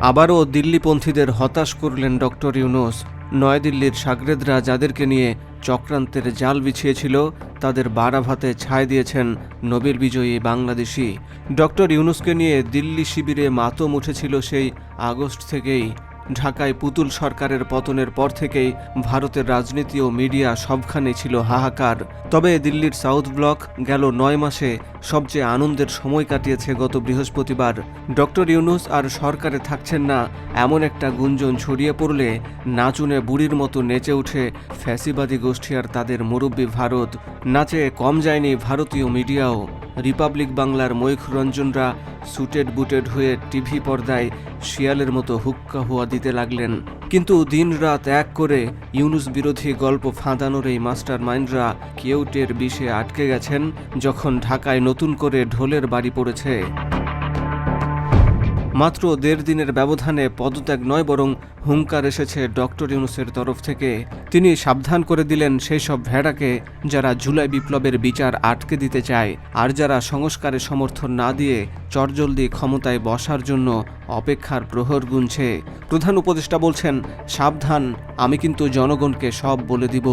আবারও দিল্লিপন্থীদের হতাশ করলেন ডক্টর ইউনুস। নয়াদিল্লির সাগরেদরা যাদেরকে নিয়ে চক্রান্তের জাল বিছিয়েছিল, তাদের বারাভাতে ছায় দিয়েছেন নোবেল বিজয়ী বাংলাদেশি। ডক্টর ইউনুসকে নিয়ে দিল্লি শিবিরে মাতম উঠেছিল সেই আগস্ট থেকেই। ঢাকায় পুতুল সরকারের পতনের পর থেকেই ভারতের রাজনীতি ও মিডিয়া সবখানে ছিল হাহাকার। তবে দিল্লির সাউথ ব্লক গেল নয় মাসে সবচেয়ে আনন্দের সময় কাটিয়েছে গত বৃহস্পতিবার। ডক্টর ইউনুস আর সরকারে থাকছেন না, এমন একটা গুঞ্জন ছড়িয়ে পড়লে নাচুনে বুড়ির মতো নেচে উঠে ফ্যাসিবাদী গোষ্ঠী আর তাদের মুরব্বী ভারত। নাচে কম যায়নি ভারতীয় মিডিয়াও। রিপাবলিক বাংলার ময়ূখ রঞ্জনরা সুটেড বুটেড হয়ে টিভি পর্দায় শিয়ালের মতো হুক্কা হুয়া দিতে লাগলেন। কিন্তু দিন রাত এক করে ইউনুস বিরোধী গল্প ফাঁদানোর এই মাস্টার মাইন্ডরা কেউটের বিষে আটকে গেছেন, যখন ঢাকায় নতুন করে ঢোলের বাড়ি পড়েছে। মাত্র দেড় দিনের ব্যবধানে পদত্যাগ নয়, বরং হুঙ্কার এসেছে ডক্টর ইউনুসের তরফ থেকে। তিনি সাবধান করে দিলেন সেই সব ভেড়াকে যারা জুলাই বিপ্লবের বিচার আটকে দিতে চায়, আর যারা সংস্কারে সমর্থন না দিয়ে চটজলদি ক্ষমতায় বসার জন্য অপেক্ষার প্রহর গুনছে। প্রধান উপদেষ্টা বলছেন, সাবধান, আমি কিন্তু জনগণকে সব বলে দিব।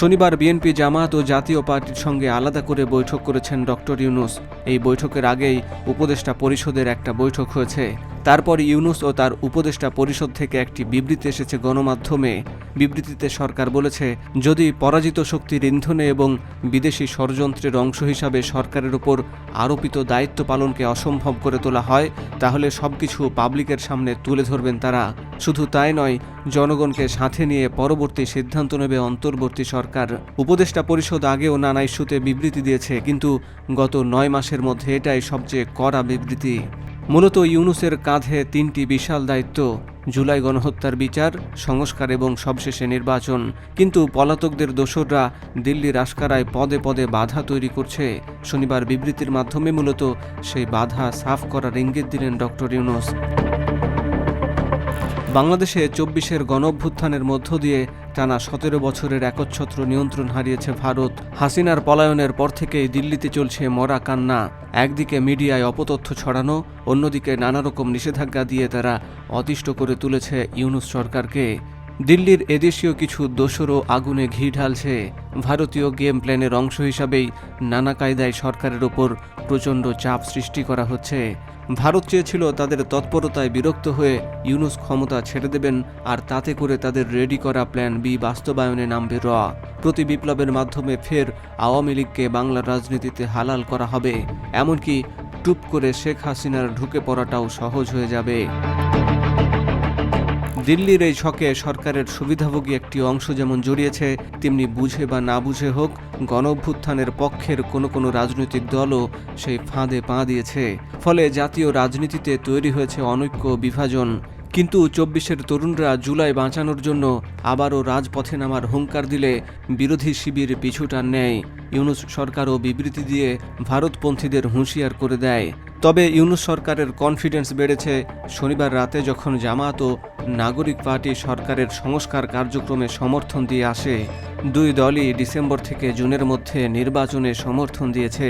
শনিবার বিএনপি জামাত ও জাতীয় পার্টির সঙ্গে আলাদা করে বৈঠক করেছেন ডক্টর ইউনুস। এই বৈঠকের আগেই উপদেষ্টা পরিষদের একটা বৈঠক হয়েছে। তারপর ইউনুস ও তার উপদেষ্টা পরিষদ থেকে একটি বিবৃতি এসেছে গণমাধ্যমে। বিবৃতিতে সরকার বলেছে, যদি পরাজিত শক্তির ইন্ধনে এবং বিদেশি ষড়যন্ত্রের অংশ হিসাবে সরকারের উপর আরোপিত দায়িত্ব পালনকে অসম্ভব করে তোলা হয়, তাহলে সবকিছু পাবলিকের সামনে তুলে ধরবেন তারা। শুধু তাই নয়, জনগণকে সাথে নিয়ে পরবর্তী সিদ্ধান্ত নেবে অন্তর্বর্তী সরকার। উপদেষ্টা পরিষদ আগেও নানা ইস্যুতে বিবৃতি দিয়েছে, কিন্তু গত নয় মাসের মধ্যে এটাই সবচেয়ে কড়া বিবৃতি। মূলত ইউনুসের কাঁধে তিনটি বিশাল দায়িত্ব, জুলাই গণহত্যার বিচার, সংস্কার এবং সবশেষে নির্বাচন। কিন্তু পলাতকদের দোসররা দিল্লির আশকারায় পদে পদে বাধা তৈরি করছে। শনিবার বিবৃতির মাধ্যমে মূলত সেই বাধা সাফ করার ইঙ্গিত দিলেন ডক্টর ইউনুস। বাংলাদেশে চব্বিশের গণঅভ্যুত্থানের মধ্য দিয়ে টানা সতেরো বছরের একচ্ছত্র নিয়ন্ত্রণ হারিয়েছে ভারত। হাসিনার পলায়নের পর থেকেই দিল্লিতে চলছে মরা কান্না। একদিকে মিডিয়ায় অপতথ্য ছড়ানো, অন্যদিকে নানা রকম নিষেধাজ্ঞা দিয়ে তারা অতিষ্ঠ করে তুলেছে ইউনুস সরকারকে। দিল্লির এদেশীয় কিছু দোসরও আগুনে ঘি ঢালছে। ভারতীয় গেম প্ল্যানের অংশ হিসাবেই নানা কায়দায় সরকারের ওপর প্রচণ্ড চাপ সৃষ্টি করা হচ্ছে। ভারত চেয়েছিল তাদের তৎপরতায় বিরক্ত হয়ে ইউনুস ক্ষমতা ছেড়ে দেবেন আর তাতে করে তাদের রেডি করা প্ল্যান বি বাস্তবায়নে নামবে র। প্রতি বিপ্লবের মাধ্যমে ফের আওয়ামী লীগকে বাংলার রাজনীতিতে হালাল করা হবে। এমনকি টুপ করে শেখ হাসিনার ঢুকে পড়াটাও সহজ হয়ে যাবে। দিল্লির এই ছকে সরকারের সুবিধাভোগী একটি অংশ যেমন জড়িয়েছে, তেমনি বুঝে বা না বুঝে হোক গণ অভ্যুত্থানের পক্ষের কোনো কোনো রাজনৈতিক দলও সেই ফাঁদে পা দিয়েছে। ফলে জাতীয় রাজনীতিতে তৈরি হয়েছে অনৈক্য বিভাজন। কিন্তু চব্বিশের তরুণরা জুলাই বাঁচানোর জন্য আবারও রাজপথে নামার হুঙ্কার দিলে বিরোধী শিবির পিছুটান নেয়। ইউনুস সরকারও বিবৃতি দিয়ে ভারতপন্থীদের হুঁশিয়ার করে দেয়। তবে ইউনুস সরকারের কনফিডেন্স বেড়েছে। শনিবার রাতে যখন জামাত ও নাগরিক পার্টি সরকারের সংস্কার কার্যক্রমে সমর্থন দিয়ে আসে, দুই দলই ডিসেম্বর থেকে জুনের মধ্যে নির্বাচনে সমর্থন দিয়েছে।